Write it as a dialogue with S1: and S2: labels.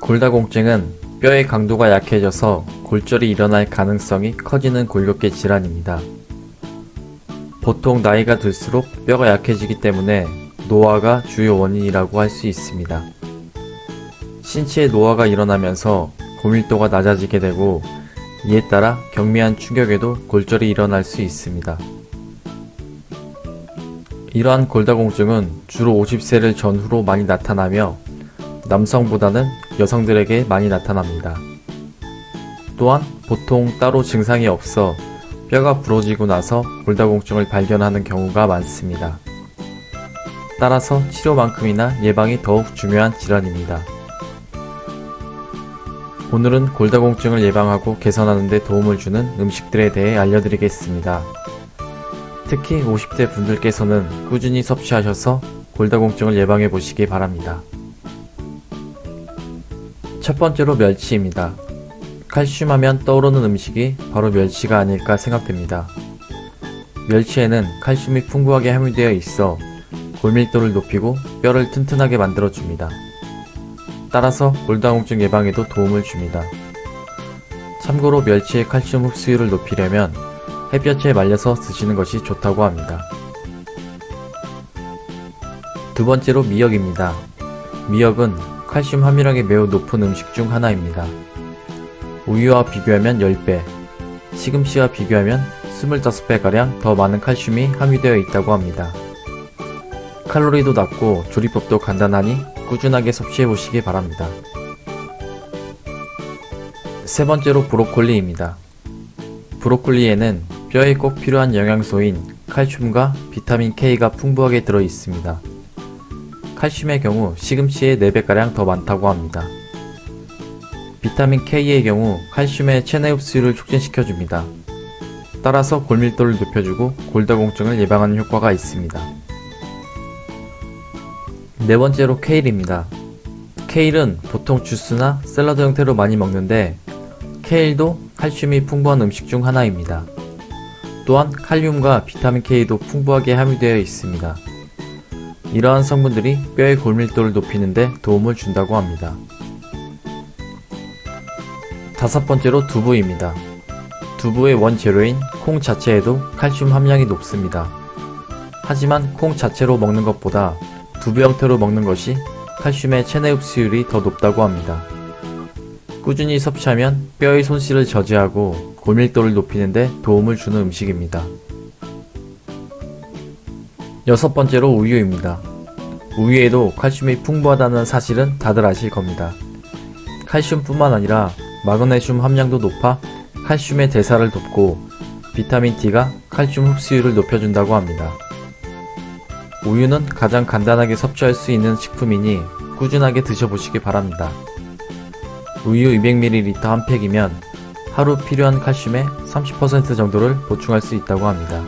S1: 골다공증은 뼈의 강도가 약해져서 골절이 일어날 가능성이 커지는 골격계 질환입니다. 보통 나이가 들수록 뼈가 약해지기 때문에 노화가 주요 원인이라고 할 수 있습니다. 신체의 노화가 일어나면서 고밀도가 낮아지게 되고 이에 따라 경미한 충격에도 골절이 일어날 수 있습니다. 이러한 골다공증은 주로 50세를 전후로 많이 나타나며 남성보다는 여성들에게 많이 나타납니다. 또한 보통 따로 증상이 없어 뼈가 부러지고 나서 골다공증을 발견하는 경우가 많습니다. 따라서 치료만큼이나 예방이 더욱 중요한 질환입니다. 오늘은 골다공증을 예방하고 개선하는 데 도움을 주는 음식들에 대해 알려드리겠습니다. 특히 50대 분들께서는 꾸준히 섭취하셔서 골다공증을 예방해 보시기 바랍니다. 첫 번째로 멸치입니다. 칼슘 하면 떠오르는 음식이 바로 멸치가 아닐까 생각됩니다. 멸치에는 칼슘이 풍부하게 함유되어 있어 골밀도를 높이고 뼈를 튼튼하게 만들어줍니다. 따라서 골다공증 예방에도 도움을 줍니다. 참고로 멸치의 칼슘 흡수율을 높이려면 햇볕에 말려서 드시는 것이 좋다고 합니다. 두 번째로 미역입니다. 미역은 칼슘 함유량이 매우 높은 음식 중 하나입니다. 우유와 비교하면 10배, 시금치와 비교하면 25배가량 더 많은 칼슘이 함유되어 있다고 합니다. 칼로리도 낮고 조리법도 간단하니 꾸준하게 섭취해 보시기 바랍니다. 세 번째로 브로콜리입니다. 브로콜리에는 뼈에 꼭 필요한 영양소인 칼슘과 비타민 K가 풍부하게 들어 있습니다. 칼슘의 경우 시금치의 4배가량 더 많다고 합니다. 비타민 K의 경우 칼슘의 체내 흡수율을 촉진시켜줍니다. 따라서 골밀도를 높여주고 골다공증을 예방하는 효과가 있습니다. 네 번째로 케일입니다. 케일은 보통 주스나 샐러드 형태로 많이 먹는데 케일도 칼슘이 풍부한 음식 중 하나입니다. 또한 칼륨과 비타민 K도 풍부하게 함유되어 있습니다. 이러한 성분들이 뼈의 골밀도를 높이는데 도움을 준다고 합니다. 다섯 번째로 두부입니다. 두부의 원재료인 콩 자체에도 칼슘 함량이 높습니다. 하지만 콩 자체로 먹는 것보다 두부 형태로 먹는 것이 칼슘의 체내 흡수율이 더 높다고 합니다. 꾸준히 섭취하면 뼈의 손실을 저지하고 골밀도를 높이는데 도움을 주는 음식입니다. 여섯 번째로 우유입니다. 우유에도 칼슘이 풍부하다는 사실은 다들 아실 겁니다. 칼슘뿐만 아니라 마그네슘 함량도 높아 칼슘의 대사를 돕고 비타민 D가 칼슘 흡수율을 높여준다고 합니다. 우유는 가장 간단하게 섭취할 수 있는 식품이니 꾸준하게 드셔보시기 바랍니다. 우유 200ml 한 팩이면 하루 필요한 칼슘의 30% 정도를 보충할 수 있다고 합니다.